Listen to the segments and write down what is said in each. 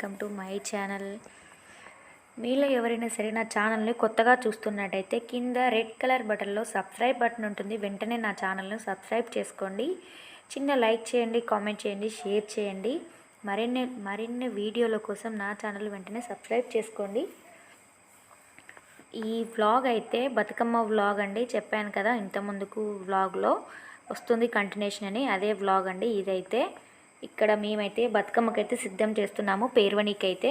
Welcome to my channel. మీలో ఎవరైనా సరే నా ఛానల్ని కొత్తగా చూస్తున్నట్టయితే కింద రెడ్ కలర్ బటన్లో సబ్స్క్రైబ్ బటన్ ఉంటుంది. వెంటనే నా ఛానల్ని సబ్స్క్రైబ్ చేసుకోండి. చిన్న లైక్ చేయండి కామెంట్ చేయండి షేర్ చేయండి. మరిన్ని మరిన్ని వీడియోల కోసం నా ఛానల్ వెంటనే సబ్స్క్రైబ్ చేసుకోండి. ఈ వ్లాగ్ అయితే బతుకమ్మ వ్లాగ్ అండి. చెప్పాను కదా ఇంత ముందుకు వ్లాగ్లో వస్తుంది కంటిన్యూషన్ అని. అదే వ్లాగ్ అండి. ఇదైతే ఇక్కడ మేమైతే బతుకమ్మకైతే సిద్ధం చేస్తున్నాము పేర్వణికైతే అయితే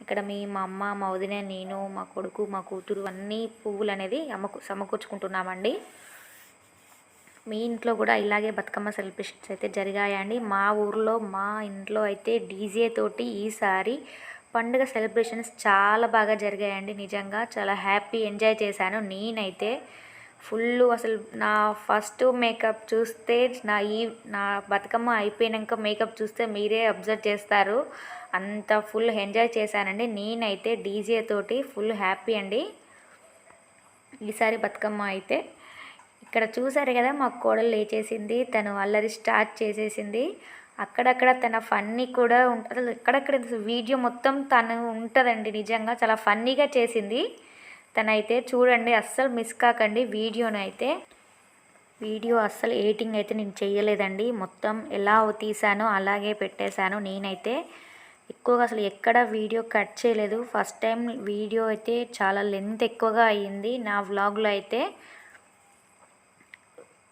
ఇక్కడ మీ మా అమ్మ మా వదిన నేను మా కొడుకు మా కూతురు అన్నీ పువ్వులు అనేది అమ్మకు సమకూర్చుకుంటున్నామండి. మీ ఇంట్లో కూడా ఇలాగే బతుకమ్మ సెలబ్రేషన్స్ అయితే జరిగాయండి. మా ఊర్లో మా ఇంట్లో అయితే డీజే తోటి ఈసారి పండుగ సెలబ్రేషన్స్ చాలా బాగా జరిగాయండి. నిజంగా చాలా హ్యాపీ ఎంజాయ్ చేశాను నేనైతే. ఫుల్ అసలు నా ఫస్ట్ మేకప్ చూస్తే నా ఈ నా బతుకమ్మ అయిపోయినాక మేకప్ చూస్తే మీరే అబ్జర్వ్ చేస్తారు. అంత ఫుల్ ఎంజాయ్ చేశానండి. నేనైతే డీజే తోటి ఫుల్ హ్యాపీ అండి. ఈసారి బతుకమ్మ అయితే ఇక్కడ చూసారు కదా మా కోడలు లేచేసింది తను అల్లరి స్టార్ట్ చేసేసింది. అక్కడక్కడ తన ఫన్నీ కూడా ఉంటుంది అసలు ఎక్కడక్కడ వీడియో మొత్తం తను ఉంటుందండి నిజంగా చాలా ఫన్నీగా చేసింది. తనైతే చూడండి అస్సలు మిస్ కాకండి వీడియోని అయితే వీడియో అస్సలు ఎడిటింగ్ అయితే నేను చేయలేదండి. మొత్తం ఎలా తీసానో అలాగే పెట్టేశాను. నేనైతే ఎక్కువగా అసలు ఎక్కడ వీడియో కట్ చేయలేదు. ఫస్ట్ టైం వీడియో అయితే చాలా లెంత్ ఎక్కువగా అయ్యింది. నా వ్లాగ్లో అయితే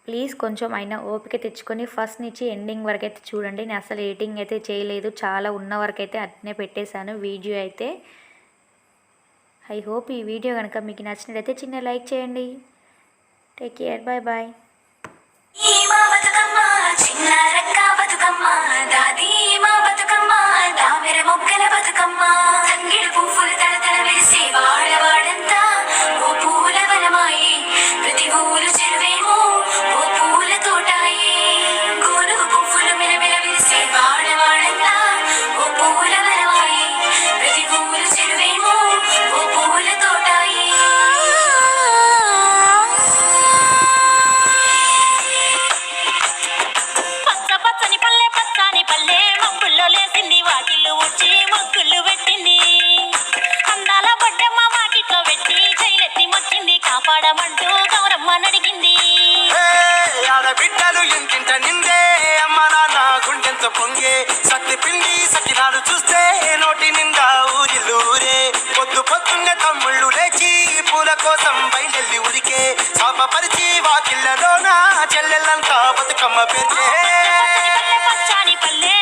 ప్లీజ్ కొంచెం అయినా ఓపిక తెచ్చుకొని ఫస్ట్ నుంచి ఎండింగ్ వరకు అయితే చూడండి. నేను అసలు ఎడిటింగ్ అయితే చేయలేదు. చాలా ఉన్న వరకు అయితే అట్నే పెట్టేశాను. వీడియో అయితే ఐ హోప్ ఈ వీడియో కనుక మీకు నచ్చినట్లయితే చిన్న లైక్ చేయండి. Take care. Bye bye. కాపాడమంటూ నడిగింది ఆడబిడ్డలు ఇంటింట నిందే. అమ్మ నాన్న గుండెంత పొంగే. సత్తి పిండి సకినాలు చూస్తే నోటి నిండా పొద్దు పొద్దున్నే తమ్ముళ్ళు లేచి పూల కోసం ఉరికే శాపపరిచి వాకిళ్ళలోన చెల్లెళ్ళంతా బతుకమ్మ పెరిగే పల్లె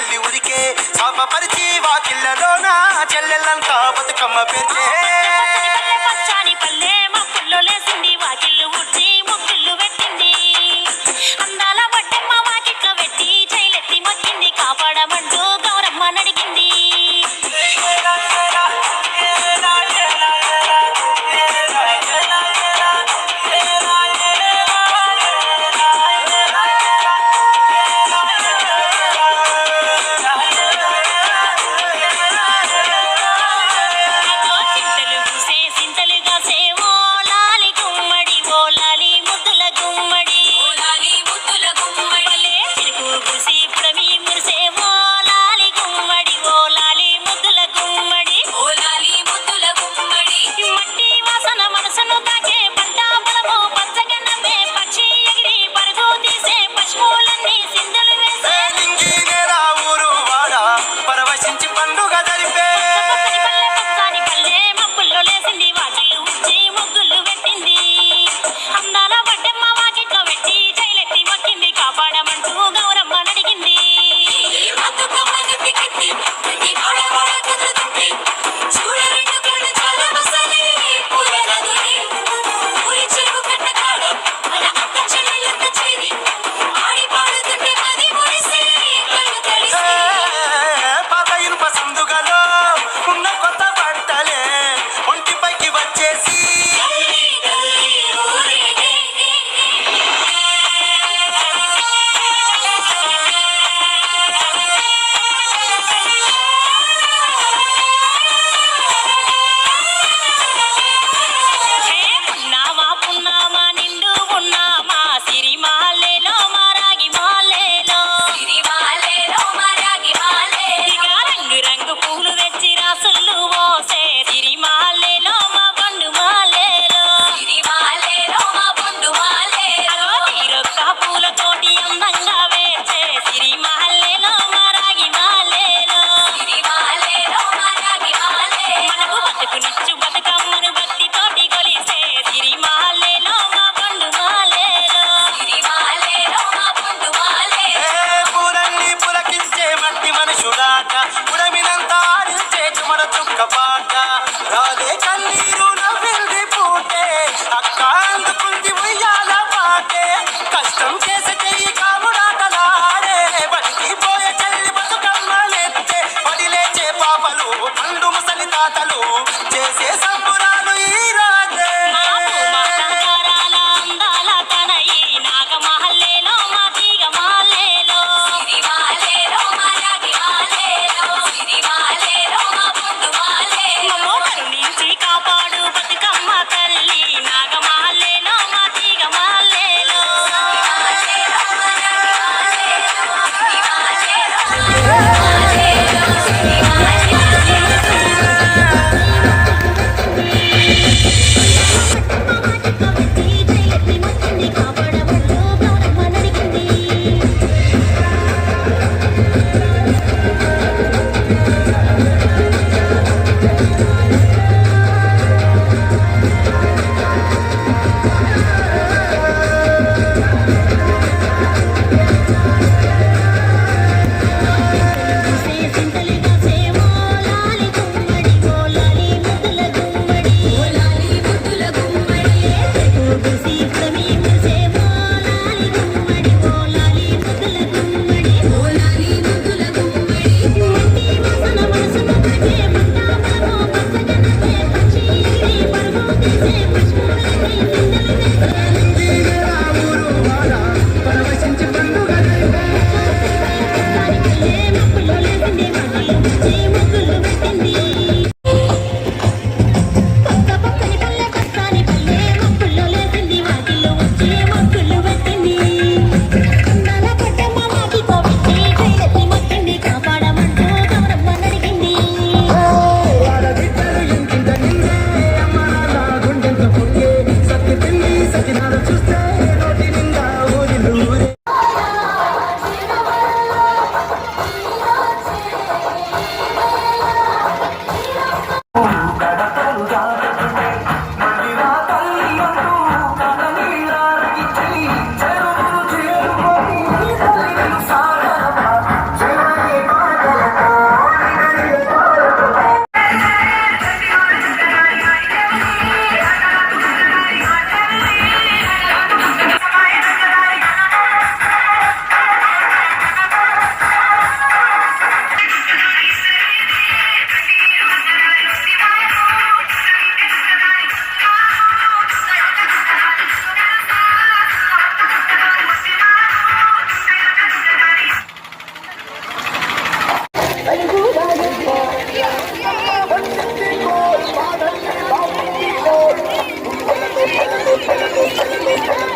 వెళ్ళి ఉరికే చాప పరిచి వాకిళ్ళలోనా చెల్లెలంతా బతుకమ్మ పెరిచే Thank you.